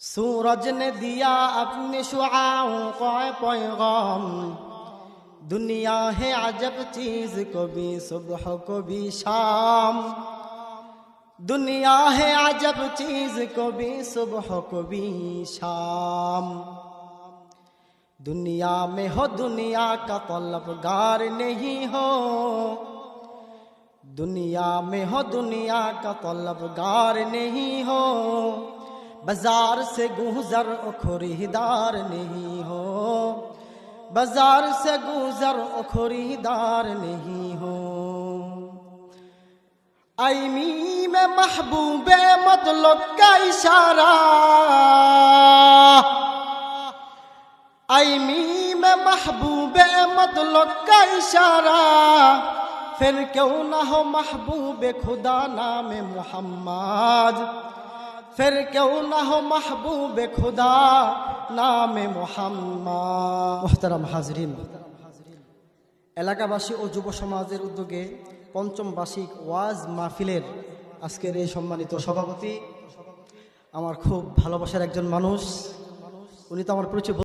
سورج نے دیا اپنی شعاؤں کو پیغام۔ دنیا ہے عجب چیز کو بھی صبح کو بھی شام۔ دنیا ہے عجب چیز کو بھی صبح کو بھی شام۔ دنیا میں ہو، دنیا کا طلبگار نہیں ہو۔ دنیا میں ہو، دنیا کا طلبگار نہیں ہو۔ بازار سے گزر خریدار نہیں ہو۔ بازار سے گزر خریدار نہیں ہو۔ ایمی میں محبوب مطلب کا اشارہ۔ ایمی میں محبوب مطلب کا اشارہ۔ پھر کیوں نہ ہو محبوب خدا نام محمد۔ ফের কেউ না হো মাহবুবে খুদা, নামে মোহাম্মা হাজরিন, এলাকাবাসী ও যুব সমাজের উদ্যোগে পঞ্চম বার্ষিক ওয়াজ মাহফিলের আজকের এই সম্মানিত সভাপতি, আমার খুব ভালোবাসার একজন মানুষ। উনি তো আমার পরিচয়